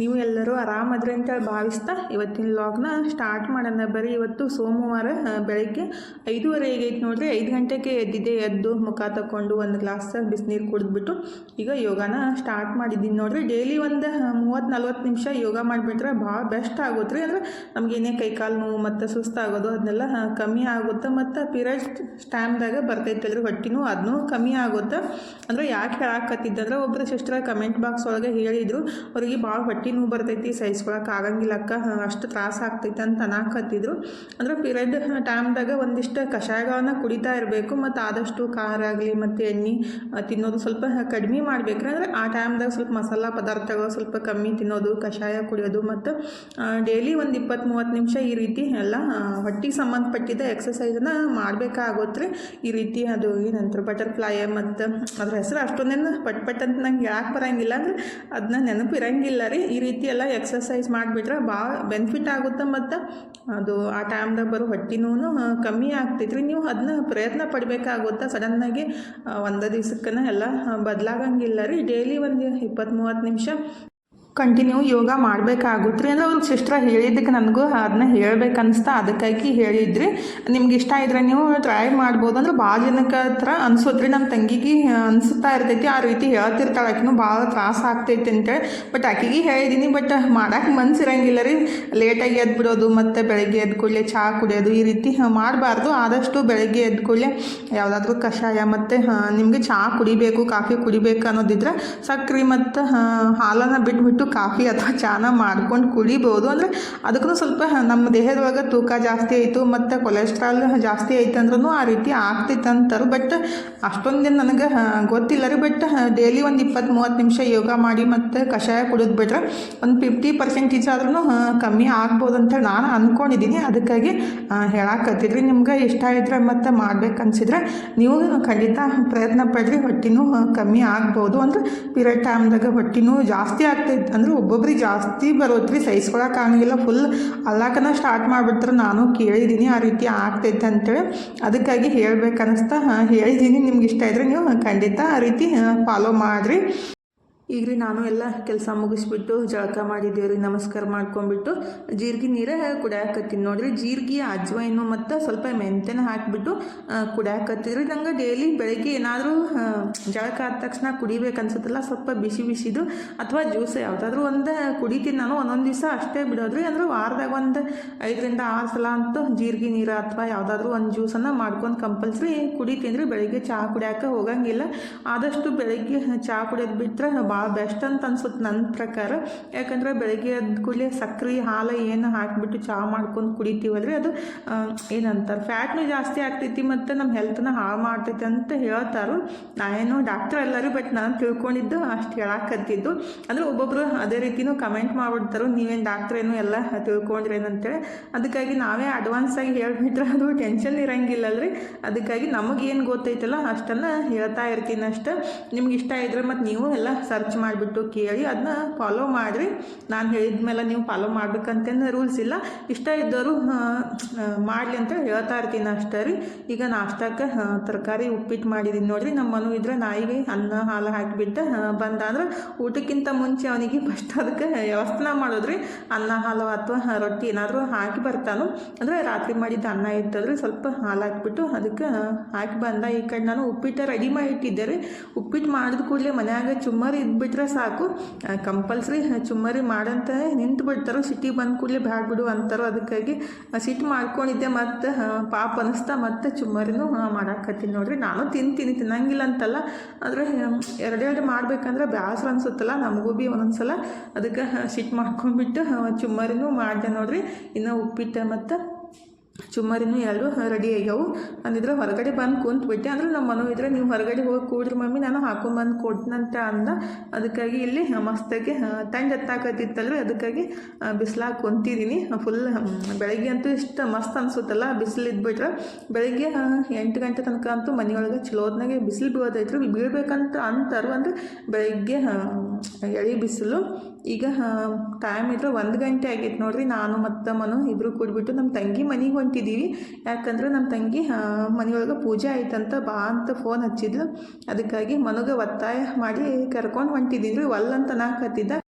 ನೀವು ಎಲ್ಲರೂ ಆರಾಮದ್ರಿ ಅಂತೇಳಿ ಭಾವಿಸ್ತಾ ಇವತ್ತಿನ ಲಾಗ್ನ ಸ್ಟಾರ್ಟ್ ಮಾಡೋಣ. ಬರೀ ಇವತ್ತು ಸೋಮವಾರ ಬೆಳಗ್ಗೆ ಐದೂವರೆ ಆಗೈತೆ ನೋಡಿರಿ. ಐದು ಗಂಟೆಗೆ ಎದ್ದಿದ್ದೆ. ಎದ್ದು ಮುಖ ತಗೊಂಡು ಒಂದು ಗ್ಲಾಸ್ ಬಿಸಿನೀರು ಕುಡಿದ್ಬಿಟ್ಟು ಈಗ ಯೋಗಾನ ಸ್ಟಾರ್ಟ್ ಮಾಡಿದ್ದೀನಿ ನೋಡಿರಿ. ಡೈಲಿ ಒಂದು ಮೂವತ್ತು ನಲ್ವತ್ತು ನಿಮಿಷ ಯೋಗ ಮಾಡಿಬಿಟ್ರೆ ಭಾಳ ಬೆಸ್ಟ್ ಆಗುತ್ತೆ ರೀ ಅಂದರೆ ನಮಗೇನೇ ಕೈಕಾಲು ನೋವು ಮತ್ತು ಸುಸ್ತಾಗೋದು ಅದನ್ನೆಲ್ಲ ಕಮ್ಮಿ ಆಗುತ್ತೆ ಮತ್ತು ಪೀರಿಯಡ್ಸ್ ಬರ್ತೈತೆ ಬರ್ತೈತಲ್ರಿ ಹೊಟ್ಟಿನೂ ಅದನ್ನೂ ಕಮ್ಮಿ ಆಗುತ್ತೆ. ಅಂದ್ರೆ ಯಾಕೆ ಹೇಳಕ್ಕತ್ತಿದ್ದಂದ್ರೆ ಒಬ್ಬರು ಸಿಸ್ಟರ್ ಕಮೆಂಟ್ ಬಾಕ್ಸ್ ಒಳಗೆ ಹೇಳಿದರು. ಅವ್ರಿಗೆ ಭಾಳ ಹೊಟ್ಟೆ ನೋವು ಬರ್ತೈತಿ ಸಹಿಸ್ಕೊಳಕ್ಕೆ ಆಗಂಗಿಲ್ಲ ಅಕ್ಕ, ಅಷ್ಟು ತ್ರಾಸ ಆಗ್ತೈತೆ ಅಂತ ಅನ್ನಾಕತ್ತಿದ್ರು ಅಂದ್ರೆ ಪಿರಿಯಡ್ ಟೈಮ್ದಾಗ ಒಂದಿಷ್ಟು ಕಷಾಯಗಳನ್ನು ಕುಡಿತಾ ಇರಬೇಕು, ಮತ್ತು ಆದಷ್ಟು ಖಾರ ಆಗಲಿ, ಮತ್ತು ಎಣ್ಣೆ ತಿನ್ನೋದು ಸ್ವಲ್ಪ ಕಡಿಮೆ ಅಂದ್ರೆ ಆ ಟೈಮ್ದಾಗ ಸ್ವಲ್ಪ ಮಸಾಲ ಪದಾರ್ಥಗಳು ಸ್ವಲ್ಪ ಕಮ್ಮಿ ತಿನ್ನೋದು, ಕಷಾಯ ಕುಡಿಯೋದು, ಮತ್ತು ಡೈಲಿ ಒಂದು ಇಪ್ಪತ್ತು ಮೂವತ್ತು ನಿಮಿಷ ಈ ರೀತಿ ಎಲ್ಲ ಹೊಟ್ಟೆಗೆ ಸಂಬಂಧಪಟ್ಟಿದ್ದ ಎಕ್ಸಸೈಸನ್ನ ಮಾಡಬೇಕಾಗುತ್ತೆ ಈ ರೀತಿ ಅದು ಏನಂತಾರೆ ಬಟರ್ಫ್ಲೈ ಮತ್ತು ಅದ್ರ ಹೆಸರು ಅಷ್ಟೊಂದೇನು ಪಟ್ ಪಟ್ ಅಂತ ನಂಗೆ ಯಾಕೆ ಬರೋಂಗಿಲ್ಲ. ಅಂದ್ರೆ ಅದನ್ನ ನೆನಪು ಇರಂಗಿಲ್ಲ ರೀ. ರೀತಿ ಎಲ್ಲ ಎಕ್ಸಸೈಸ್ ಮಾಡಿಬಿಟ್ರೆ ಭಾಳ ಬೆನಿಫಿಟ್ ಆಗುತ್ತೆ ಮತ್ತು ಅದು ಆ ಟೈಮ್ದಾಗ ಬರೋ ಹೊಟ್ಟೆ ನೋವು ಕಮ್ಮಿ ಆಗ್ತೈತ್ರಿ. ನೀವು ಅದನ್ನ ಪ್ರಯತ್ನ ಪಡಬೇಕಾಗುತ್ತೆ? ಸಡನ್ನಾಗಿ ಒಂದು ದಿವ್ಸಕ್ಕನ ಎಲ್ಲ ಬದಲಾಗಂಗಿಲ್ಲ ರೀ. ಡೈಲಿ ಒಂದು ಇಪ್ಪತ್ತು ಮೂವತ್ತು ನಿಮಿಷ ಕಂಟಿನ್ಯೂ ಯೋಗ ಮಾಡಬೇಕಾಗುತ್ತೆ ಅಂದ್ರೆ ಅವ್ರು ಸಿಸ್ಟ್ರ ಹೇಳಿದ್ದಕ್ಕೆ ನನಗೂ ಅದನ್ನ ಹೇಳ್ಬೇಕು ಅನಿಸ್ತಾ ಅದಕ್ಕಾಗಿ ಹೇಳಿದ್ರಿ. ನಿಮ್ಗೆ ಇಷ್ಟ ಇದ್ರೆ ನೀವು ಟ್ರೈ ಮಾಡ್ಬೋದು ಅಂದ್ರೆ ಭಾಳ ಜನಕ್ಕೆ ಹತ್ರ ಅನ್ಸುತ್ತೆ ನಮ್ಮ ತಂಗಿಗೆ ಅನಿಸುತ್ತಾ ಇರ್ತೈತಿ, ಆ ರೀತಿ ಹೇಳ್ತಿರ್ತಾಳೆ. ಆಕಿನೂ ಭಾಳ ತ್ರಾಸ ಆಗ್ತೈತಿ ಅಂತೇಳಿ ಬಟ್ ಆಕಿಗೆ ಹೇಳಿದ್ದೀನಿ ಬಟ್ ಮಾಡಕ್ಕೆ ಮನ್ಸು ಇರಂಗಿಲ್ಲ ರೀ. ಲೇಟಾಗಿ ಎದ್ದು ಬಿಡೋದು ಮತ್ತು ಬೆಳಗ್ಗೆ ಎದ್ದು ಕೂಡಲೇ ಚಹಾ ಕುಡಿಯೋದು, ಈ ರೀತಿ ಮಾಡಬಾರ್ದು. ಆದಷ್ಟು ಬೆಳಗ್ಗೆ ಎದ್ದು ಕೂಡಲೇ ಯಾವುದಾದ್ರೂ ಕಷಾಯ ಮತ್ತು ನಿಮಗೆ ಚಹಾ ಕುಡಿಬೇಕು, ಕಾಫಿ ಕುಡಿಬೇಕು ಅನ್ನೋದಿದ್ರೆ ಸಕ್ರೆ ಮತ್ತು ಹಾಲನ್ನು ಬಿಟ್ಬಿಟ್ಟು ಕಾಫಿ ಅಥವಾ ಚಾನ ಮಾಡ್ಕೊಂಡು ಕುಡಿಬೋದು. ಅಂದರೆ ಅದಕ್ಕೂ ಸ್ವಲ್ಪ ನಮ್ಮ ದೇಹದೊಳಗೆ ತೂಕ ಜಾಸ್ತಿ ಆಯಿತು, ಮತ್ತು ಕೊಲೆಸ್ಟ್ರಾಲ್ ಜಾಸ್ತಿ ಐತೆ ಅಂದ್ರೂ ಆ ರೀತಿ ಆಗ್ತೈತೆ ಅಂತಾರೆ ಬಟ್ ಅಷ್ಟೊಂದೇನು ನನಗೆ ಗೊತ್ತಿಲ್ಲ ರೀ. ಬಟ್ ಡೈಲಿ ಒಂದು ಇಪ್ಪತ್ತು ಮೂವತ್ತು ನಿಮಿಷ ಯೋಗ ಮಾಡಿ ಮತ್ತು ಕಷಾಯ ಕುಡಿದು ಬಿಟ್ರೆ ಒಂದು ಫಿಫ್ಟಿ ಪರ್ಸೆಂಟೇಜ್ ಆದ್ರೂ ಕಮ್ಮಿ ಆಗ್ಬೋದು ಅಂತ ನಾನು ಅಂದ್ಕೊಂಡಿದ್ದೀನಿ ಅದಕ್ಕಾಗಿ ಹೇಳಾಕತ್ತಿದ್ರಿ. ನಿಮ್ಗೆ ಇಷ್ಟ ಇದ್ರೆ ಮತ್ತು ಮಾಡ್ಬೇಕನ್ಸಿದ್ರೆ ನೀವು ಖಂಡಿತ ಪ್ರಯತ್ನ ಪಡ್ರಿ. ಹೊಟ್ಟಿನೂ ಕಮ್ಮಿ ಆಗ್ಬೋದು. ಅಂದ್ರೆ ಪೀರಿಯಡ್ ಟೈಮ್ದಾಗ ಹೊಟ್ಟಿನೂ ಜಾಸ್ತಿ ಆಗ್ತೈತೆ ಅಂದ್ರೆ ಒಬ್ಬೊಬ್ರಿಗೆ ಜಾಸ್ತಿ ಬರೋತ್ರಿ ಸಹಿಸ್ಕೊಳಕ್ಕೆ ಆಗಂಗಿಲ್ಲ ಫುಲ್ ಅಲ್ಲಾಕನ ಸ್ಟಾರ್ಟ್ ಮಾಡಿಬಿಡ್ತಾರೆ ನಾನು ಕೇಳಿದ್ದೀನಿ ಆ ರೀತಿ ಆಗ್ತೈತೆ ಅಂತೇಳಿ. ಅದಕ್ಕಾಗಿ ಹೇಳ್ಬೇಕನ್ನಿಸ್ತಾ ಹೇಳಿದ್ದೀನಿ. ನಿಮ್ಗೆ ಇಷ್ಟ ಇದ್ರೆ ನೀವು ಖಂಡಿತ ಆ ರೀತಿ ಫಾಲೋ ಮಾಡಿರಿ. ಈಗ ರೀ ನಾನು ಎಲ್ಲ ಕೆಲಸ ಮುಗಿಸ್ಬಿಟ್ಟು ಜಳಕ ಮಾಡಿದ್ದೇವೆ ರೀ, ನಮಸ್ಕಾರ ಮಾಡ್ಕೊಂಡ್ಬಿಟ್ಟು ಜೀರಿಗೆ ನೀರೇ ಕುಡಿಯಾಕತ್ತೀನಿ ನೋಡಿರಿ. ಜೀರಿಗೆ ಅಜ್ವೈನು ಮತ್ತು ಸ್ವಲ್ಪ ಮೆಂತೆನ ಹಾಕಿಬಿಟ್ಟು ಕುಡಿಯಾಕತ್ತಿದ್ರಿ ನಂಗೆ ಡೈಲಿ ಬೆಳಗ್ಗೆ ಏನಾದರೂ ಜಳಕ ಆದ ತಕ್ಷಣ ಕುಡಿಬೇಕು ಅನ್ಸುತ್ತಲ್ಲ, ಸ್ವಲ್ಪ ಬಿಸಿ ಬಿಸಿದು ಅಥವಾ ಜ್ಯೂಸ್ ಯಾವುದಾದ್ರೂ ಒಂದು ಕುಡಿತೀನಿ ನಾನು. ಒಂದೊಂದು ದಿವಸ ಅಷ್ಟೇ ಬಿಡೋದ್ರಿ ಅಂದ್ರೆ ವಾರದಾಗ ಒಂದು ಐದರಿಂದ ಆರು ಸಲ ಅಂತೂ ಜೀರಿಗೆ ನೀರು ಅಥವಾ ಯಾವುದಾದ್ರೂ ಒಂದು ಜ್ಯೂಸನ್ನು ಮಾಡ್ಕೊಂಡು ಕಂಪಲ್ಸರಿ ಕುಡಿತೀನಿ ರೀ. ಬೆಳಗ್ಗೆ ಚಹಾ ಕುಡಿಯೋಕೆ ಹೋಗಂಗಿಲ್ಲ. ಆದಷ್ಟು ಬೆಳಗ್ಗೆ ಚಹಾ ಕುಡಿಯೋದು ಬಿಟ್ಟರೆ ಬೆಸ್ಟ್ ಅಂತ ಅನ್ಸುತ್ತೆ ನನ್ನ ಪ್ರಕಾರ. ಯಾಕಂದ್ರೆ ಬೆಳಗ್ಗೆ ಅದ್ ಕೂಡಲೇ ಸಕ್ಕರೆ ಹಾಲು ಏನು ಹಾಕಿಬಿಟ್ಟು ಚಹಾ ಮಾಡ್ಕೊಂಡು ಕುಡಿತೀವಲ್ರಿ? ಅದು ಏನಂತಾರೆ, ಫ್ಯಾಟ್ನು ಜಾಸ್ತಿ ಆಗ್ತೈತಿ ಮತ್ತು ನಮ್ಮ ಹೆಲ್ತ್ನ ಹಾಳು ಮಾಡ್ತೈತಿ ಅಂತ ಹೇಳ್ತಾರೆ. ನಾನೇನು ಡಾಕ್ಟರ್ ಎಲ್ಲರೂ, ಬಟ್ ನಾನು ತಿಳ್ಕೊಂಡಿದ್ದು ಅಷ್ಟು ಹೇಳಾಕತ್ತಿದ್ದು. ಅಂದ್ರೆ ಒಬ್ಬೊಬ್ಬರು ಅದೇ ರೀತಿನೂ ಕಮೆಂಟ್ ಮಾಡಿಬಿಡ್ತಾರೆ, ನೀವೇನು ಡಾಕ್ಟ್ರ್ ಏನು ಎಲ್ಲ ತಿಳ್ಕೊಂಡ್ರೇನಂತೇಳಿ. ಅದಕ್ಕಾಗಿ ನಾವೇ ಅಡ್ವಾನ್ಸ್ ಆಗಿ ಹೇಳ್ಬಿಟ್ರೆ ಅದು ಟೆನ್ಷನ್ ಇರಂಗಿಲ್ಲಲ್ರಿ. ಅದಕ್ಕಾಗಿ ನಮಗೇನು ಗೊತ್ತೈತಲ್ಲ ಅಷ್ಟನ್ನು ಹೇಳ್ತಾ ಇರ್ತೀನಿ ಅಷ್ಟೇ ನಿಮ್ಗೆ ಇಷ್ಟ ಇದ್ರೆ ಮತ್ತು ನೀವು ಎಲ್ಲ ಸರ್ಚ್ ಮಾಡಿಬಿಟ್ಟು ಕೇಳಿ ಅದನ್ನ ಫಾಲೋ ಮಾಡಿರಿ. ನಾನು ಹೇಳಿದ ಮೇಲೆ ನೀವು ಫಾಲೋ ಮಾಡ್ಬೇಕಂತೇನು ರೂಲ್ಸ್ ಇಲ್ಲ. ಇಷ್ಟ ಇದ್ದವರು ಮಾಡಲಿ ಅಂತ ಹೇಳ್ತಾ ಇರ್ತೀನಿ ಅಷ್ಟೇ ರೀ. ಈಗ ನಾಷ್ಟಕ್ಕೆ ತರಕಾರಿ ಉಪ್ಪಿಟ್ಟು ಮಾಡಿದ್ದೀನಿ ನೋಡಿರಿ. ನಮ್ಮ ಮನು ಇದ್ರೆ ನಾಯಿಗೆ ಅನ್ನ, ಹಾಲು ಹಾಕಿಬಿಟ್ಟು ಬಂದ ಅಂದ್ರೆ ಊಟಕ್ಕಿಂತ ಮುಂಚೆ ಅವನಿಗೆ ಫಸ್ಟ್ ಅದಕ್ಕೆ ವ್ಯವಸ್ಥೆ ಮಾಡೋದ್ರಿ. ಅನ್ನ, ಹಾಲು ಅಥವಾ ರೊಟ್ಟಿ ಏನಾದರೂ ಹಾಕಿ ಬರ್ತಾನು. ಅಂದರೆ ರಾತ್ರಿ ಮಾಡಿದ್ದ ಅನ್ನ ಇರ್ತದ್ರಿ ಸ್ವಲ್ಪ ಹಾಲು ಹಾಕಿಬಿಟ್ಟು ಅದಕ್ಕೆ ಹಾಕಿ ಬಂದ. ಈ ಕಡೆ ನಾನು ಉಪ್ಪಿಟ್ಟು ರೆಡಿ ಮಾಡಿ ಇಟ್ಟಿದ್ದೆ ರೀ. ಉಪ್ಪಿಟ್ಟು ಮಾಡಿದ ಕೂಡಲೇ ಮನ್ಯಾಗ ಚುಮ್ಮರಿ ಇದ್ಬಿಟ್ರೆ ಸಾಕು. ಕಂಪಲ್ಸರಿ ಚುಮ್ಮರಿ ಮಾಡಂತ, ನಿಂತು ಬಿಡ್ತಾರೋ ಸಿಟಿ ಬಂದ ಕೂಡಲೇ ಬ್ಯಾಡ ಬಿಡು ಅಂತಾರೋ ಅದಕ್ಕಾಗಿ ಸಿಟ್ಟು ಮಾಡ್ಕೊಂಡಿದ್ದೆ ಮತ್ತು ಪಾಪ ಅನಿಸ್ತಾ ಮತ್ತೆ ಚುಮ್ಮರಿನೂ ಮಾಡಾಕತ್ತೀನಿ ನೋಡ್ರಿ. ನಾನು ತಿಂತೀನಿ, ತಿನ್ನಂಗಿಲ್ಲ ಅಂತಲ್ಲ. ಆದರೆ ಎರಡೆರಡು ಮಾಡಬೇಕಂದ್ರೆ ಬೇಸರ ಅನಿಸುತ್ತಲ್ಲ, ನಮಗೂ ಭೀ ಒಂದೊಂದ್ಸಲ. ಅದಕ್ಕೆ ಸಿಟ್ಟು ಮಾಡ್ಕೊಂಡ್ಬಿಟ್ಟು ಚುಮ್ಮರಿನೂ ಮಾಡಿದೆ ನೋಡ್ರಿ. ಇನ್ನು ಉಪ್ಪಿಟ್ಟು ಮತ್ತು ಚುಮ್ಮರಿನೂ ಎರಡು ರೆಡಿ ಆಗ್ಯಾವು. ಅಂದಿದ್ರೆ ಹೊರಗಡೆ ಬಂದು ಕುಂತ್ಬಿಟ್ಟೆ ಅಂದ್ರೆ ನಮ್ಮ ಮನೋ ಇದ್ರೆ ನೀವು ಹೊರಗಡೆ ಹೋಗಿ ಕೂಡ್ರಿ ಮಮ್ಮಿ, ನಾನು ಹಾಕೊಂಬಂದು ಕೊಟ್ಟನಂತ ಅಂದ. ಅದಕ್ಕಾಗಿ ಇಲ್ಲಿ ಮಸ್ತಾಗಿ ತಂಡ ಎತ್ತಾಕತ್ತಿತ್ತಲ್ರಿ. ಅದಕ್ಕಾಗಿ ಬಿಸಿಲಾಗ ಕುಂತಿದ್ದೀನಿ ಫುಲ್ ಬೆಳಗ್ಗೆ ಅಂತೂ ಇಷ್ಟು ಮಸ್ತ್ ಅನ್ಸುತ್ತಲ್ಲ ಬಿಸಿಲು ಇದ್ಬಿಟ್ರೆ ಬೆಳಗ್ಗೆ ಎಂಟು ಗಂಟೆ ತನಕ ಅಂತೂ ಮನೆಯೊಳಗೆ ಚಲೋದ್ನಾಗೆ ಬಿಸಿಲು ಬೀಳೋದೈತ್ರಿ ಬೀಳ್ಬೇಕಂತ ಅಂತಾರು ಅಂದ್ರೆ ಬೆಳಗ್ಗೆ ಎಳೆ ಬಿಸಿಲು. ಈಗ ಟೈಮ್ ಇದ್ರೆ ಒಂದು ಗಂಟೆ ಆಗೈತೆ ನೋಡ್ರಿ. ನಾನು ಮತ್ತು ಮನು ಇಬ್ಬರು ಕೂಡ್ಬಿಟ್ಟು ನಮ್ಮ ತಂಗಿ ಮನೆಗೆ ಹೊಂಟಿದ್ದೀವಿ ಯಾಕಂದ್ರೆ ನಮ್ಮ ತಂಗಿ ಮನೆಯೊಳಗೆ ಪೂಜೆ ಆಯ್ತಂತ ಬಾ ಅಂತ ಫೋನ್ ಹಚ್ಚಿದ್ಲು. ಅದಕ್ಕಾಗಿ ಮನುಗೆ ಒತ್ತಾಯ ಮಾಡಿ ಕರ್ಕೊಂಡು ಹೊಂಟಿದ್ದೀನಿ ಒಲ್ಲಂತ ನಾಲ್ಕು ಅಂತ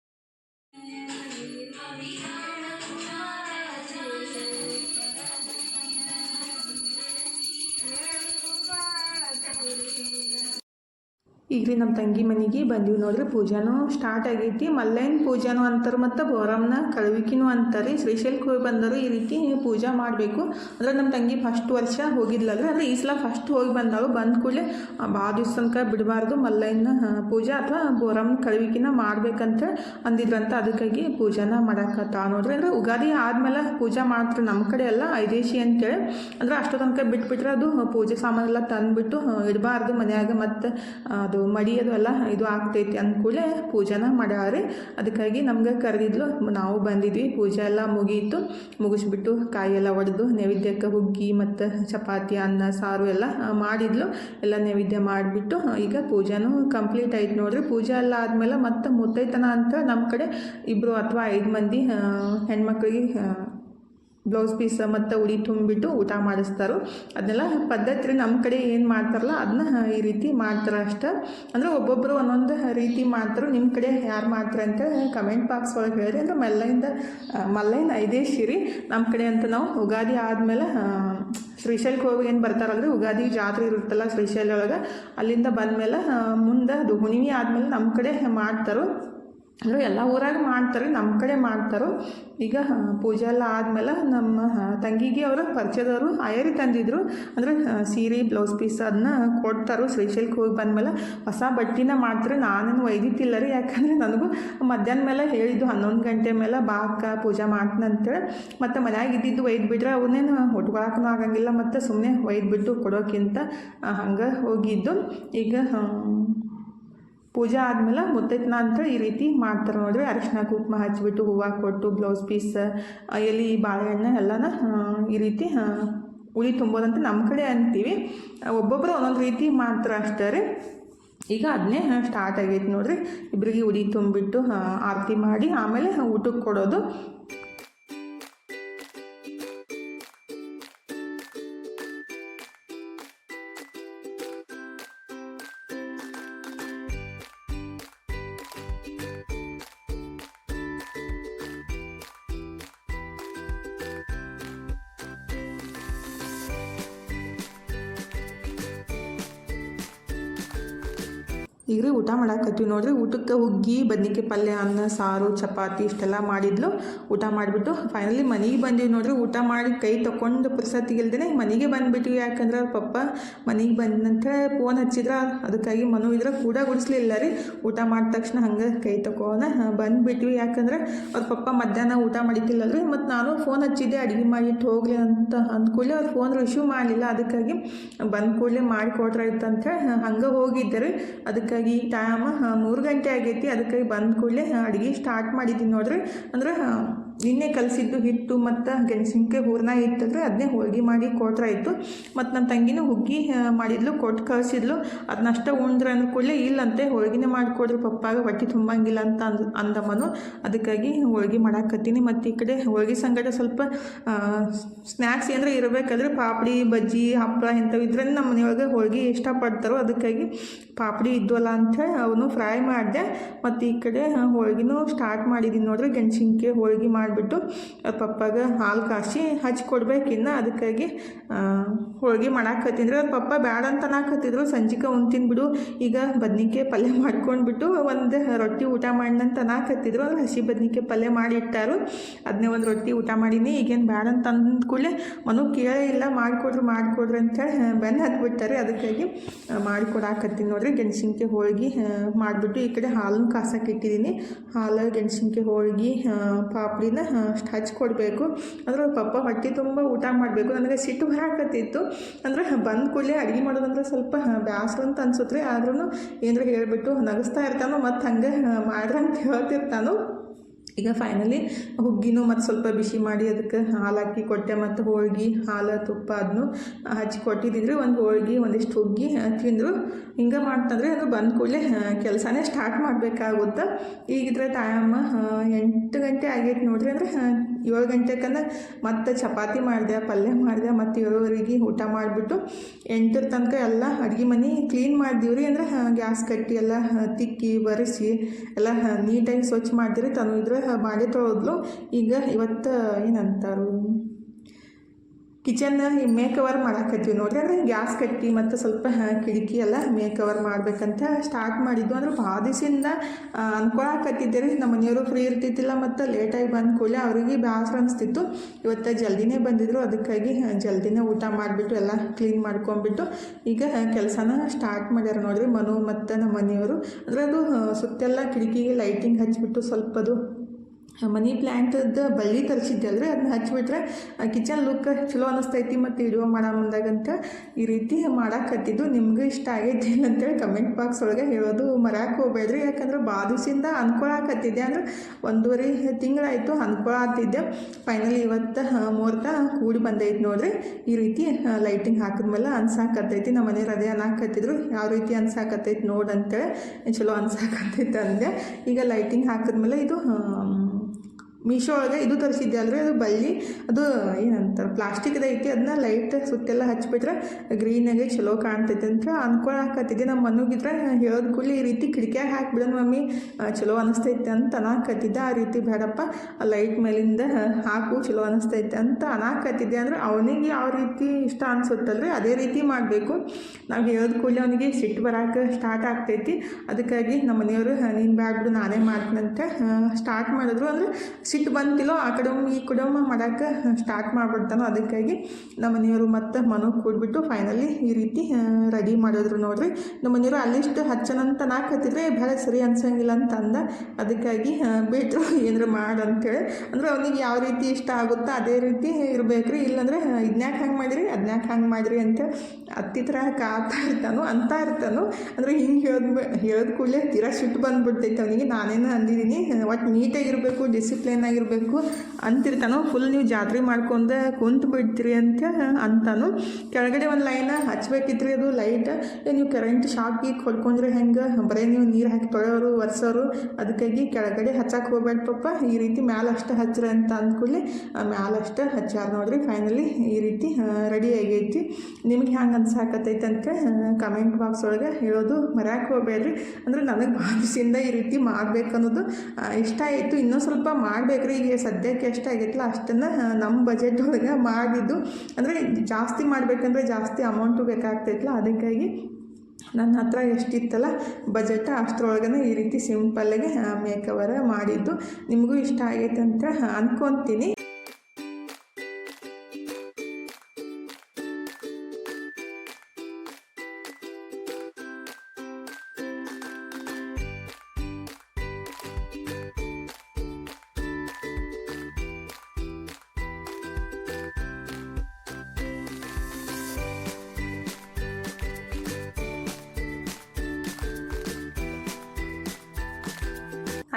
ಈಗ ರೀ ನಮ್ಮ ತಂಗಿ ಮನೆಗೆ ಬಂದೀವಿ ನೋಡ್ರಿ, ಪೂಜಾನು ಸ್ಟಾರ್ಟ್ ಆಗೈತಿ. ಮಲ್ಲೈನ ಪೂಜಾನು ಅಂತಾರೆ ಮತ್ತು ಬೋರಮ್ನ ಕಳವಿಕಿನೂ ಅಂತಾರೆ. ಶ್ರೀಶೈಲಕ್ಕೆ ಹೋಗಿ ಬಂದರು ಈ ರೀತಿ ಪೂಜಾ ಮಾಡಬೇಕು. ಅಂದ್ರೆ ನಮ್ಮ ತಂಗಿ ಫಸ್ಟ್ ವರ್ಷ ಹೋಗಿದ್ಲಲ್ಲ ಅಂದರೆ ಈ ಸಲ ಫಸ್ಟ್ ಹೋಗಿ ಬಂದಾಳು. ಬಂದ ಕೂಡಲೇ ಭಾಳ ದಿವ್ಸ ತನಕ ಬಿಡಬಾರ್ದು ಮಲ್ಲೈನ ಪೂಜಾ ಅಥವಾ ಬೋರಮ್ನ ಕಳವಿಕಿನ ಮಾಡ್ಬೇಕಂತ ಅಂದಿದ್ರಂತ ಅದಕ್ಕಾಗಿ ಪೂಜಾನ ಮಾಡಾಕತ್ತ ನೋಡ್ರಿ. ಅಂದ್ರೆ ಉಗಾದಿ ಆದ್ಮೇಲೆ ಪೂಜಾ ಮಾಡ್ತಾರೆ ನಮ್ಮ ಕಡೆ ಎಲ್ಲ ಐದೇಶಿ ಅಂತೇಳಿ. ಅಂದ್ರೆ ಅಷ್ಟೊತ್ತನಕ ತನಕ ಬಿಟ್ಬಿಟ್ರೆ ಅದು ಪೂಜೆ ಸಾಮಾನೆಲ್ಲ ತಂದುಬಿಟ್ಟು ಇಡಬಾರ್ದು ಮನೆಯಾಗ ಮತ್ತು ಅದು ಅದು ಎಲ್ಲ ಇದು ಆಗ್ತೈತಿ ಅಂದ್ಕೂಡಲೇ ಪೂಜಾನ ಮಾಡ್ಯಾವ್ರಿ ಅದಕ್ಕಾಗಿ ನಮ್ಗೆ ಕರೆದಿದ್ಲು. ನಾವು ಬಂದಿದ್ವಿ. ಪೂಜೆ ಎಲ್ಲ ಮುಗೀತು. ಮುಗಿಸ್ಬಿಟ್ಟು ಕಾಯಿ ಎಲ್ಲ ಒಡೆದು ನೈವೇದ್ಯಕ್ಕೆ ಹುಗ್ಗಿ ಮತ್ತು ಚಪಾತಿ, ಅನ್ನ, ಸಾರು ಎಲ್ಲ ಮಾಡಿದ್ಲು. ಎಲ್ಲ ನೈವೇದ್ಯ ಮಾಡಿಬಿಟ್ಟು ಈಗ ಪೂಜೆನೂ ಕಂಪ್ಲೀಟ್ ಆಯ್ತು ನೋಡ್ರಿ. ಪೂಜೆ ಎಲ್ಲ ಆದಮೇಲೆ ಮತ್ತೆ ಮುತ್ತೈತನ ಅಂತ ನಮ್ಮ ಕಡೆ ಇಬ್ಬರು ಅಥವಾ ಐದು ಮಂದಿ ಹೆಣ್ಮಕ್ಳಿಗೆ ಬ್ಲೌಸ್ ಪೀಸ್ ಮತ್ತು ಉಡಿ ತುಂಬಿಬಿಟ್ಟು ಊಟ ಮಾಡಿಸ್ತಾರೆ. ಅದನ್ನೆಲ್ಲ ಪದ್ಧತಿ ನಮ್ಮ ಕಡೆ ಏನು ಮಾಡ್ತಾರಲ್ಲ ಅದನ್ನ ಈ ರೀತಿ ಮಾಡ್ತಾರೆ ಅಷ್ಟೆ. ಅಂದರೆ ಒಬ್ಬೊಬ್ಬರು ಒಂದೊಂದು ರೀತಿ ಮಾಡ್ತಾರೆ. ನಿಮ್ಮ ಕಡೆ ಯಾರು ಮಾಡ್ತಾರೆ ಅಂತ ಕಮೆಂಟ್ ಬಾಕ್ಸ್ ಒಳಗೆ ಹೇಳಿರಿ. ಅಂದರೆ ಮಲ್ಲೈಂದ ಮಲ್ಲೈನ್ ಮಲ್ಲೈನ ಶಿರಿ ನಮ್ಮ ಕಡೆ ಅಂತ ನಾವು ಉಗಾದಿ ಆದಮೇಲೆ ಶ್ರೀಶೈಲಕ್ಕೆ ಹೋಗಿ ಏನು ಬರ್ತಾರಲ್ರಿ? ಉಗಾದಿ ಜಾತ್ರೆ ಇರುತ್ತಲ್ಲ ಶ್ರೀಶೈಲ ಒಳಗೆ. ಅಲ್ಲಿಂದ ಬಂದಮೇಲೆ ಮುಂದೆ ಅದು ಹುಣ್ಣಿಮೆ ಆದಮೇಲೆ ನಮ್ಮ ಕಡೆ ಮಾಡ್ತಾರೆ. ಅಂದರೆ ಎಲ್ಲ ಊರಾಗ ಮಾಡ್ತಾರೆ ನಮ್ಮ ಕಡೆ ಮಾಡ್ತಾರೋ. ಈಗ ಪೂಜೆ ಎಲ್ಲ ಆದಮೇಲೆ ನಮ್ಮ ತಂಗಿಗೆ ಅವರು ಪರಿಚಯದವರು ಆಯರಿ ತಂದಿದ್ರು. ಅಂದರೆ ಸೀರೆ, ಬ್ಲೌಸ್ ಪೀಸ್ ಅದನ್ನ ಕೊಡ್ತಾರೋ. ಶ್ರೀಶೈಲಕ್ಕೆ ಹೋಗಿ ಬಂದಮೇಲೆ ಹೊಸ ಬಟ್ಟಿನ ಮಾಡ್ತಾರೆ. ನಾನೇನು ಒಯ್ದಿತ್ತಿಲ್ಲ ರೀ. ಯಾಕಂದರೆ ನನಗೂ ಮಧ್ಯಾಹ್ನ ಮೇಲೆ ಹೇಳಿದ್ದು ಹನ್ನೊಂದು ಗಂಟೆ ಮೇಲೆ ಬಾಕ ಪೂಜೆ ಮಾಡ್ತೀನಿ ಅಂತೇಳಿ. ಮತ್ತು ಮನ್ಯಾಗ ಇದ್ದಿದ್ದು ಒಯ್ದುಬಿಟ್ರೆ ಅವನ್ನೇನು ಹೊಟ್ಕೊಳಕ್ಕೂ ಆಗಂಗಿಲ್ಲ. ಮತ್ತು ಸುಮ್ಮನೆ ಒಯ್ದುಬಿಟ್ಟು ಕೊಡೋಕ್ಕಿಂತ ಹಂಗೆ ಹೋಗಿದ್ದು. ಈಗ ಪೂಜೆ ಆದಮೇಲೆ ಮುತ್ತೈತನ ಅಂತ ಈ ರೀತಿ ಮಾಡ್ತಾರೆ ನೋಡ್ರಿ. ಅರಿಶಿನ ಕುಂಕುಮ ಹಚ್ಚಿಬಿಟ್ಟು ಹೂವು ಕೊಟ್ಟು ಬ್ಲೌಸ್ ಪೀಸ್ ಎಲೆ, ಬಾಳೆಹಣ್ಣು ಎಲ್ಲನ ಈ ರೀತಿ ಉಳಿ ತುಂಬೋದಂತ ನಮ್ಮ ಕಡೆ ಅಂತೀವಿ. ಒಬ್ಬೊಬ್ಬರು ಒಂದೊಂದು ರೀತಿ ಮಾಡ್ತಾರೆ ಅಷ್ಟೇ ರೀ. ಈಗ ಅದನ್ನೇ ಸ್ಟಾರ್ಟ್ ಆಗೈತೆ ನೋಡ್ರಿ. ಇಬ್ಬರಿಗೆ ಉಡಿ ತುಂಬಿಟ್ಟು ಆರತಿ ಮಾಡಿ ಆಮೇಲೆ ಊಟಕ್ಕೆ ಕೊಡೋದು. ಈಗ ರೀ ಊಟ ಮಾಡಾಕತ್ತೀವಿ ನೋಡ್ರಿ ಊಟಕ್ಕೆ ಹುಗ್ಗಿ, ಬದ್ನಿಕಾಯಿ ಪಲ್ಯ, ಅನ್ನ, ಸಾರು, ಚಪಾತಿ ಇಷ್ಟೆಲ್ಲ ಮಾಡಿದ್ಲು. ಊಟ ಮಾಡಿಬಿಟ್ಟು ಫೈನಲಿ ಮನೆಗೆ ಬಂದೀವಿ. ನೋಡ್ರಿ ಊಟ ಮಾಡಿ ಕೈ ತಗೊಂಡು ಪುರ್ಸತ್ತಿಗಿಲ್ದೇ ಮನೆಗೆ ಬಂದುಬಿಟ್ವಿ. ಯಾಕಂದ್ರೆ ಅವ್ರ ಪಪ್ಪ ಮನೆಗೆ ಬಂದ ಫೋನ್ ಹಚ್ಚಿದ್ರ. ಅದಕ್ಕಾಗಿ ಮನು ಇದ್ರೆ ಕೂಡ ಗುಡಿಸ್ಲಿಲ್ಲ ರೀ. ಊಟ ಮಾಡಿದ ತಕ್ಷಣ ಹಂಗೆ ಕೈ ತಗೋನ ಬಂದುಬಿಟ್ವಿ. ಯಾಕಂದ್ರೆ ಅವ್ರ ಪಪ್ಪ ಮಧ್ಯಾಹ್ನ ಊಟ ಮಾಡಿದ್ದಿಲ್ಲಲ್ರಿ. ಮತ್ತು ನಾನು ಫೋನ್ ಹಚ್ಚಿದ್ದೆ. ಅಡುಗೆ ಮಾಡಿಟ್ಟು ಹೋಗಲಿ ಅಂತ ಅಂದ್ಕೊಳ್ಳಿ ಅವ್ರು ಫೋನ್ ರಿಸೀವ್ ಮಾಡಲಿಲ್ಲ. ಅದಕ್ಕಾಗಿ ಬಂದ ಕೂಡಲೇ ಮಾಡಿಕೊಡ್ರಾಯ್ತು ಅಂತ ಹಂಗೆ ಹೋಗಿದ್ದೆ ರೀ. ಅದಕ್ಕಾಗಿ ಟೈಮ್ ಮೂರು ಗಂಟೆ ಆಗೈತಿ. ಅದಕ್ಕಾಗಿ ಬಂದ ಕೂಡಲೇ ಅಡುಗೆ ಸ್ಟಾರ್ಟ್ ಮಾಡಿದ್ದೀನಿ ನೋಡ್ರಿ. ಅಂದ್ರೆ ನಿನ್ನೆ ಕಲಸಿದ್ದು ಹಿಟ್ಟು ಮತ್ತು ಗೆಣಸಿನ್ಕಾಯಿ ಹೂರ್ಣ ಇತ್ತಂದರೆ ಅದನ್ನೇ ಹೋಳ್ಗೆ ಮಾಡಿ ಕೊಟ್ರಾಯಿತು ಮತ್ತು ನನ್ನ ತಂಗಿನೂ ಹುಗ್ಗಿ ಮಾಡಿದ್ಲು ಕೊಟ್ಟು ಕಳಿಸಿದ್ಲು. ಅದನ್ನಷ್ಟ ಉಂಡ್ರೆ ಅಂದ ಕೂಡಲೇ ಇಲ್ಲಂತೆ, ಹೋಳಿಗೆನೇ ಮಾಡಿಕೊಡ್ರಿ ಪಪ್ಪಾಗ, ಹೊಟ್ಟೆ ತುಂಬಂಗಿಲ್ಲ ಅಂತ ಅಂದ್, ಅಂದಮ್ಮನು. ಅದಕ್ಕಾಗಿ ಹೋಳಿಗೆ ಮಾಡಾಕತ್ತೀನಿ. ಮತ್ತು ಈ ಕಡೆ ಹೋಳ್ಗೆ ಸಂಗಡ ಸ್ವಲ್ಪ ಸ್ನ್ಯಾಕ್ಸ್ ಏನಾರ ಇರಬೇಕಾದ್ರೆ ಪಾಪಡಿ, ಬಜ್ಜಿ ಹಪ್ಪಳ ಇಂಥವು ಇದ್ರೆ ನಮ್ಮ ಮನೆಯೊಳಗೆ ಹೋಳಿಗೆ ಇಷ್ಟಪಡ್ತಾರೋ. ಅದಕ್ಕಾಗಿ ಪಾಪಡಿ ಇದ್ವಲ್ಲ ಅಂಥೇಳಿ ಅವನು ಫ್ರೈ ಮಾಡಿದೆ. ಮತ್ತು ಈ ಕಡೆ ಹೋಳ್ಗಿನೂ ಸ್ಟಾರ್ಟ್ ಮಾಡಿದ್ದೀನಿ ನೋಡ್ರಿ. ಗೆಣಸಿನ್ಕಾಯಿ ಹೋಳ್ಗೆ ಮಾಡಿಬಿಟ್ಟು ಪಪ್ಪಾಗ ಹಾಲು ಕಾಸಿ ಹಚ್ಚಿ ಕೊಡ್ಬೇಕಿನ್ನ ಅದಕ್ಕಾಗಿ ಹೋಳ್ಗೆ ಮಾಡಾಕತ್ತಿದ್ರೆ ಅದು ಪಪ್ಪ ಬ್ಯಾಡ ಅಂತ ಅನ್ನಕತ್ತಿದ್ರು ಸಂಜಿಕ ಉಣ್ತೀನಿ ಬಿಡು ಈಗ ಬದ್ನಿಕಾಯಿ ಪಲ್ಯ ಮಾಡ್ಕೊಂಡ್ಬಿಟ್ಟು ಒಂದು ರೊಟ್ಟಿ ಊಟ ಮಾಡಿದಂತ ಅನ್ನಕತ್ತಿದ್ರು ಅಂದ್ರೆ ಹಸಿ ಬದ್ನಿಕಾಯಿ ಪಲ್ಯ ಮಾಡಿ ಇಟ್ಟಾರು. ಅದನ್ನೇ ಒಂದು ರೊಟ್ಟಿ ಊಟ ಮಾಡೀನಿ. ಈಗೇನು ಬ್ಯಾಡ ಅಂತ ಅಂದ ಕೂಡಲೇ ಮನು ಕೇಳೇ ಇಲ್ಲ. ಮಾಡಿಕೊಡ್ರಿ ಮಾಡಿಕೊಡ್ರಿ ಅಂತೇಳಿ ಬೆನ್ನು ಹತ್ಬಿಟ್ಟಾರೆ. ಅದಕ್ಕಾಗಿ ಮಾಡಿಕೊಡಾಕತ್ತೀನಿ ನೋಡ್ರಿ. ಗೆಣಸಿನ್ಕಾಯಿ ಹೋಳ್ಗೆ ಮಾಡಿಬಿಟ್ಟು ಈ ಕಡೆ ಹಾಲನ್ನು ಕಾಸಕ್ಕೆ ಇಟ್ಟಿದ್ದೀನಿ ಹಾಲು ಗೆಣಸಿನ್ಕಾಯಿ ಹೋಳ್ಗೆ ಪಾಪಡಿನ ಅದನ್ನು ಹಚ್ಕೊಡ್ಬೇಕು ಅಂದ್ರೆ ಪಪ್ಪ, ಹೊಟ್ಟೆ ತುಂಬ ಊಟ ಮಾಡಬೇಕು. ನನಗೆ ಸಿಟ್ಟು ಬರಾಕತ್ತಿತ್ತು. ಅಂದ್ರೆ ಬಂದ ಕೂಡಲೇ ಅಡುಗೆ ಮಾಡೋದಂದ್ರೆ ಸ್ವಲ್ಪ ಬ್ಯಾಸರ ಅಂತ ಅನ್ಸುತ್ತೆ ಆದ್ರೂ ಏನಾರ ಹೇಳಿಬಿಟ್ಟು ನಗಿಸ್ತಾ ಇರ್ತಾನೋ ಮತ್ತು ಹಂಗೆ ಮಾಡ್ರಂತ ಹೇಳ್ತಿರ್ತಾನು. ಈಗ ಫೈನಲಿ ಹುಗ್ಗಿನೂ ಮತ್ತು ಸ್ವಲ್ಪ ಬಿಸಿ ಮಾಡಿ ಅದಕ್ಕೆ ಹಾಲು ಹಾಕಿ ಕೊಟ್ಟೆ ಮತ್ತು ಹೋಳ್ಗೆ, ಹಾಲು, ತುಪ್ಪ ಅದನ್ನು ಹಚ್ಚಿ ಕೊಟ್ಟಿದ್ದಿದ್ರೆ ಒಂದು ಹೋಳ್ಗೆ, ಒಂದಿಷ್ಟು ಹುಗ್ಗಿ ತಿಂದರು. ಹಿಂಗೆ ಮಾಡ್ತಂದ್ರೆ ಅದು ಬಂದ ಕೂಡಲೇ ಕೆಲಸನೇ ಸ್ಟಾರ್ಟ್ ಮಾಡಬೇಕಾಗುತ್ತೆ. ಈಗಿದ್ರೆ ಟೈಮ್ ಎಂಟು ಗಂಟೆ ಆಗೈತೆ ನೋಡಿರಿ ಅಂದರೆ ಏಳು ಗಂಟೆಕಂದ್ರೆ ಮತ್ತೆ ಚಪಾತಿ ಮಾಡಿದೆ, ಪಲ್ಯ ಮಾಡಿದೆ, ಮತ್ತು ಏಳುವರೆಗೆ ಊಟ ಮಾಡಿಬಿಟ್ಟು ಎಂಟರ ತನಕ ಎಲ್ಲ ಅಡುಗೆ ಮನೆ ಕ್ಲೀನ್ ಮಾಡಿದೀವ್ರಿ ಅಂದ್ರೆ ಗ್ಯಾಸ್ ಕಟ್ಟಿ ಎಲ್ಲ ತಿಕ್ಕಿ ಬರೆಸಿ ಎಲ್ಲ ನೀಟಾಗಿ ಸ್ವಚ್ಛ ಮಾಡಿದ್ರಿ. ತನು ಇದ್ರೆ ಬಾಳೆ ತೊಳೆದ್ಲು. ಈಗ ಇವತ್ತು ಏನಂತಾರು? ಕಿಚನ್ ಮೇಕ್ ಕವರ್ ಮಾಡಾಕತ್ತೀವಿ ನೋಡ್ರಿ. ಅಂದರೆ ಗ್ಯಾಸ್ ಕಟ್ಟಿ ಮತ್ತು ಸ್ವಲ್ಪ ಕಿಟಕಿ ಎಲ್ಲ ಮೇಕ್ ಕವರ್ ಮಾಡ್ಬೇಕಂತ ಸ್ಟಾರ್ಟ್ ಮಾಡಿದ್ದು ಅಂದ್ರೆ ಭಾಳ ದಿವಸದಿಂದ ಅನ್ಕೊಳಕತ್ತಿದ್ದೆ ರೀ ನಮ್ಮ ಮನೆಯವರು ಫ್ರೀ ಇರ್ತಿದ್ದಿಲ್ಲ ಮತ್ತು ಲೇಟಾಗಿ ಬಂದ ಕೂಡಲೇ ಅವರಿಗೆ ಬೇಸರ ಅನಿಸ್ತಿತ್ತು. ಇವತ್ತು ಜಲ್ದಿನೇ ಬಂದಿದ್ರು. ಅದಕ್ಕಾಗಿ ಜಲ್ದಿನೇ ಊಟ ಮಾಡಿಬಿಟ್ಟು ಎಲ್ಲ ಕ್ಲೀನ್ ಮಾಡ್ಕೊಂಡ್ಬಿಟ್ಟು ಈಗ ಕೆಲಸನ ಸ್ಟಾರ್ಟ್ ಮಾಡ್ಯಾರ ನೋಡ್ರಿ ಮನು ಮತ್ತು ನಮ್ಮ ಮನೆಯವರು. ಅಂದರೆ ಅದು ಸುತ್ತೆಲ್ಲ ಕಿಟಕಿಗೆ ಲೈಟಿಂಗ್ ಹಚ್ಚಿಬಿಟ್ಟು ಸ್ವಲ್ಪ ಅದು ಮನಿ ಪ್ಲ್ಯಾಂಟದ ಬಳ್ಳಿ ತರಿಸಿದ್ದೆ ಅಲ್ರಿ ಅದನ್ನ ಹಚ್ಬಿಟ್ರೆ ಕಿಚನ್ ಲುಕ್ ಚಲೋ ಅನಿಸ್ತೈತಿ ಮತ್ತು ವಿಡಿಯೋ ಮಾಡೋ ಮುಂದಾಗಂತ ಈ ರೀತಿ ಮಾಡಾಕತ್ತಿದ್ದು. ನಿಮಗೂ ಇಷ್ಟ ಆಗೈತಿ ಅಂತೇಳಿ ಕಮೆಂಟ್ ಬಾಕ್ಸ್ ಒಳಗೆ ಹೇಳೋದು ಮರ್ಯಾಕೆ ಹೋಗ್ಬೇಡ್ರಿ. ಯಾಕಂದ್ರೆ ಭಾಳ ದಿವಸದಿಂದ ಅಂದ್ರೆ ಒಂದೂವರೆ ತಿಂಗಳಾಯಿತು ಅನ್ಕೊಳತ್ತಿದ್ದೆ ಫೈನಲಿ ಇವತ್ತು ಮುಹೂರ್ತ ಕೂಡಿ ಬಂದೈತಿ ನೋಡ್ರಿ. ಈ ರೀತಿ ಲೈಟಿಂಗ್ ಹಾಕಿದ್ಮೇಲೆ ಅನ್ಸಾಕತ್ತೈತಿ. ನಮ್ಮ ಮನೆಯವ್ರು ಅದೇ ಅನ್ನಾಕತ್ತಿದ್ರು ಯಾವ ರೀತಿ ಅನ್ಸಾಕತ್ತೈತಿ ನೋಡು ಅಂತೇಳಿ ಚಲೋ ಅನ್ಸಾಕತ್ತೈತೆ ಅಂದೆ. ಈಗ ಲೈಟಿಂಗ್ ಹಾಕಿದ್ಮೇಲೆ ಇದು ಮೀಶೋ ಒಳಗೆ ಇದು ತರಿಸಿದ್ದೆ ಅಂದರೆ ಅದು ಬಳ್ಳಿ, ಅದು ಏನಂತಾರೆ ಪ್ಲಾಸ್ಟಿಕ್ದ ಐತಿ ಅದನ್ನ ಲೈಟ್ ಸುತ್ತೆಲ್ಲ ಹಚ್ಚಿಬಿಟ್ರೆ ಗ್ರೀನಾಗೆ ಚಲೋ ಕಾಣ್ತೈತೆ ಅಂತ ಅನ್ಕೊಳಕತ್ತಿದ್ದೆ. ನಮ್ಮ ಮನೆಗಿದ್ರೆ ಹೇಳೋದ್ ಕೂಲಿ ಈ ರೀತಿ ಕಿಟಕಿಯಾಗಿ ಹಾಕ್ಬಿಡೋಣ ಮಮ್ಮಿ ಚಲೋ ಅನಿಸ್ತೈತೆ ಅಂತ ಅನಾಕತ್ತಿದ್ದೆ. ಆ ರೀತಿ ಬೇಡಪ್ಪ, ಆ ಲೈಟ್ ಮೇಲಿಂದ ಹಾಕು, ಚಲೋ ಅನಿಸ್ತೈತೆ ಅಂತ ಅನಾಕತ್ತಿದ್ದೆ ಅಂದ್ರೆ ಅವನಿಗೆ ಯಾವ ರೀತಿ ಇಷ್ಟ ಅನ್ಸುತ್ತಲ್ರಿ? ಅದೇ ರೀತಿ ಮಾಡಬೇಕು. ನಾವು ಹೇಳೋದ್ ಕೂಲಿ ಅವನಿಗೆ ಸಿಟ್ಟು ಬರೋಕೆ ಸ್ಟಾರ್ಟ್ ಆಗ್ತೈತಿ. ಅದಕ್ಕಾಗಿ ನಮ್ಮ ಮನೆಯವರು, ನೀನು ಬ್ಯಾಡ್ಬಿಡು ನಾನೇ ಮಾಡ್ತೀನಂತ ಸ್ಟಾರ್ಟ್ ಮಾಡಿದ್ರು ಅಂದ್ರೆ ಸಿಟ್ಟು ಬಂತಿಲ್ಲೋ, ಆ ಕಡೆ ಈ ಕಡೆ ಮಾಡೋಕ್ಕೆ ಮಾಡೋಕೆ ಸ್ಟಾರ್ಟ್ ಮಾಡ್ಬಿಡ್ತಾನೋ, ಅದಕ್ಕಾಗಿ ನಮ್ಮ ಮನೆಯವರು ಮತ್ತು ಮನು ಕೂಡ್ಬಿಟ್ಟು ಫೈನಲಿ ಈ ರೀತಿ ರೆಡಿ ಮಾಡಿದ್ರು ನೋಡ್ರಿ. ನಮ್ಮ ಮನೆಯವರು ಅಲ್ಲಿಷ್ಟು ಹಚ್ಚನಂತ ನಾಲ್ಕತ್ತಿದ್ರೆ ಭಾಳ ಸರಿ ಅನ್ಸಂಗಿಲ್ಲ ಅಂತ ಅಂದ ಅದಕ್ಕಾಗಿ ಬಿಟ್ಟರು ಏನಾರ ಮಾಡು ಅಂತೇಳಿ. ಅಂದ್ರೆ ಅವನಿಗೆ ಯಾವ ರೀತಿ ಇಷ್ಟ ಆಗುತ್ತೋ ಅದೇ ರೀತಿ ಇರಬೇಕು ರೀ ಇಲ್ಲಾಂದರೆ ಇದನ್ಯಾಕೆ ಹಂಗೆ ಮಾಡಿರಿ, ಅದನ್ಯಾಕೆ ಹಂಗೆ ಮಾಡಿರಿ ಅಂತ ಹತ್ತಿತ್ರ ಕಾತಾ ಇರ್ತಾನು, ಅಂತ ಇರ್ತಾನು. ಅಂದರೆ ಹಿಂಗೆ ಹೇಳೋದು ಹೇಳಿದ ಕೂಡಲೇ ತೀರಾ ಸಿಟ್ಟು ಬಂದುಬಿಡ್ತೈತೆ ಅವನಿಗೆ. ನಾನೇನು ಅಂದಿದ್ದೀನಿ ಒಟ್ಟು ನೀಟಾಗಿರಬೇಕು ಡಿಸಿಪ್ಲಿನ್ ಆಗಿರಬೇಕು ಅಂತಿರ್ತಾನೋ ಫುಲ್ ನೀವು ಜಾತ್ರೆ ಮಾಡ್ಕೊಂಡು ಕುಂತು ಬಿಡ್ತೀರಿ ಅಂತ ಅಂತಾನು. ಕೆಳಗಡೆ ಒಂದು ಲೈನ್ ಹಚ್ಬೇಕಿದ್ರಿ ಅದು ಲೈಟ್ ನೀವು ಕರೆಂಟ್ ಶಾಕ್ ಗೀಕ್ ಹೊಡ್ಕೊಂಡ್ರೆ ಹೆಂಗೆ? ಬರೀ ನೀವು ನೀರು ಹಾಕಿ ತೊಳೆಯೋರು, ಒರೆಸೋರು ಅದಕ್ಕಾಗಿ ಕೆಳಗಡೆ ಹಚ್ಚಕ್ಕೆ ಹೋಗ್ಬೇಡ ಪಪ್ಪ ಈ ರೀತಿ ಮ್ಯಾಲಷ್ಟು ಹಚ್ಚ್ರಿ ಅಂತ ಅಂದ್ಕೂಡ್ಲೆ ಮ್ಯಾಲಷ್ಟು ಹಚ್ಚಾರ ನೋಡ್ರಿ ಫೈನಲಿ ಈ ರೀತಿ ರೆಡಿ ಆಗೈತಿ. ನಿಮ್ಗೆ ಹ್ಯಾಂಗೆ ಅನ್ಸಾಕತ್ತೈತೆ ಅಂತ ಕಮೆಂಟ್ ಬಾಕ್ಸ್ ಒಳಗೆ ಹೇಳೋದು ಮರ್ಯಾಕೆ ಹೋಗ್ಬೇಡ್ರಿ. ಅಂದ್ರೆ ನನಗೆ ಭಾಳ ಈ ರೀತಿ ಮಾಡಬೇಕನ್ನೋದು ಇಷ್ಟ ಆಯಿತು. ಇನ್ನೂ ಸ್ವಲ್ಪ ಮಾಡ್ಬೇಕ್ರಿ, ಈಗ ಸದ್ಯಕ್ಕೆ ಎಷ್ಟಾಗೈತಲ್ಲ ಅಷ್ಟನ್ನು ನಮ್ಮ ಬಜೆಟ್ ಒಳಗೆ ಮಾಡಿದ್ದು. ಅಂದರೆ ಜಾಸ್ತಿ ಮಾಡಬೇಕಂದ್ರೆ ಜಾಸ್ತಿ ಅಮೌಂಟು ಬೇಕಾಗ್ತೈತಲ್ಲ ಅದಕ್ಕಾಗಿ ನನ್ನ ಹತ್ರ ಎಷ್ಟಿತ್ತಲ್ಲ ಬಜೆಟ್ ಅಷ್ಟರೊಳಗನೆ ಈ ರೀತಿ ಸಿಂಪಲ್ಲಾಗಿ ಮೇಕವರ ಮಾಡಿದ್ದು. ನಿಮಗೂ ಇಷ್ಟ ಆಗೈತೆ ಅಂತ ಅನ್ಕೊತೀನಿ.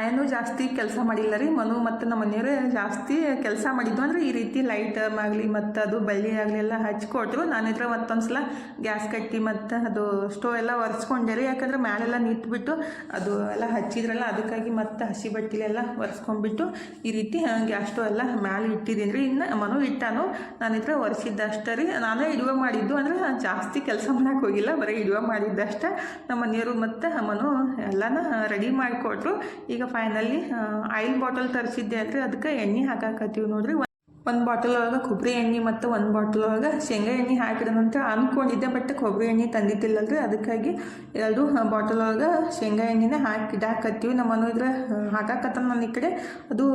ಆಯನು ಜಾಸ್ತಿ ಕೆಲಸ ಮಾಡಿಲ್ಲ ರೀ. ಮನು ಮತ್ತು ನಮ್ಮ ಮನೆಯವರೇ ಜಾಸ್ತಿ ಕೆಲಸ ಮಾಡಿದ್ದು. ಅಂದ್ರೆ ಈ ರೀತಿ ಲೈಟ್ ಆಗಲಿ ಮತ್ತು ಅದು ಬಳ್ಳಿ ಆಗಲಿ ಎಲ್ಲ ಹಚ್ಕೊಟ್ರು ನಾನಿದ್ರೆ ಮತ್ತೊಂದು ಸಲ ಗ್ಯಾಸ್ ಕಟ್ಟಿ ಮತ್ತು ಅದು ಸ್ಟೋವ್ ಎಲ್ಲ ಒರೆಸ್ಕೊಂಡೆ ರೀ. ಯಾಕಂದ್ರೆ ಮ್ಯಾಲೆಲ್ಲ ನಿಂತ್ಬಿಟ್ಟು ಅದು ಎಲ್ಲ ಹಚ್ಚಿದ್ರಲ್ಲ, ಅದಕ್ಕಾಗಿ ಮತ್ತು ಹಸಿ ಬಟ್ಟೆಲೆಲ್ಲ ಒರೆಸ್ಕೊಂಡ್ಬಿಟ್ಟು ಈ ರೀತಿ ಗ್ಯಾಸ್ ಸ್ಟೋವ್ ಎಲ್ಲ ಮ್ಯಾಲೆ ಇಟ್ಟಿದ್ದೀನಿ ರೀ. ಇನ್ನು ಮನು ಇಟ್ಟಾನು. ನಾನಿದ್ರೆ ಒರೆಸಿದ್ದಷ್ಟೇ ರೀ. ನಾನೇ ಇಡುವ ಮಾಡಿದ್ದು. ಅಂದ್ರೆ ಜಾಸ್ತಿ ಕೆಲಸ ಮಾಡಕ್ಕೆ ಹೋಗಿಲ್ಲ. ಬರೀ ಇಡುವ ಮಾಡಿದ್ದಷ್ಟೇ. ನಮ್ಮ ಮನೆಯವರು ಮತ್ತು ಮನು ಎಲ್ಲನ ರೆಡಿ ಮಾಡಿಕೊಟ್ರು ಈಗ ಫೈನಲಿ ಆಯಿಲ್ ಬಾಟಲ್ ತರಿಸಿದ್ದೆ ಅಂದರೆ ಅದಕ್ಕೆ ಎಣ್ಣೆ ಹಾಕಾಕತ್ತೀವಿ ನೋಡ್ರಿ. ಒಂದು ಬಾಟಲ್ ಒಳಗೆ ಕೊಬ್ಬರಿ ಎಣ್ಣೆ ಮತ್ತು ಒಂದು ಬಾಟಲ್ ಒಳಗೆ ಶೇಂಗಾ ಎಣ್ಣೆ ಹಾಕಿಡೋಣಂತ ಅಂದ್ಕೊಂಡಿದ್ದೆ ಬಟ್ ಕೊಬ್ಬರಿ ಎಣ್ಣೆ ತಂದಿದ್ದಿಲ್ಲಲ್ರಿ. ಅದಕ್ಕಾಗಿ ಎರಡು ಬಾಟಲ್ ಒಳಗೆ ಶೇಂಗಾ ಎಣ್ಣೆನ ಹಾಕಿ ಇಡಾಕತ್ತೀವಿ. ನಮ್ಮ ಇದ್ರೆ ಹಾಕಾಕತ್ತ ನನ್ನ ಈ ಕಡೆ. ಅದು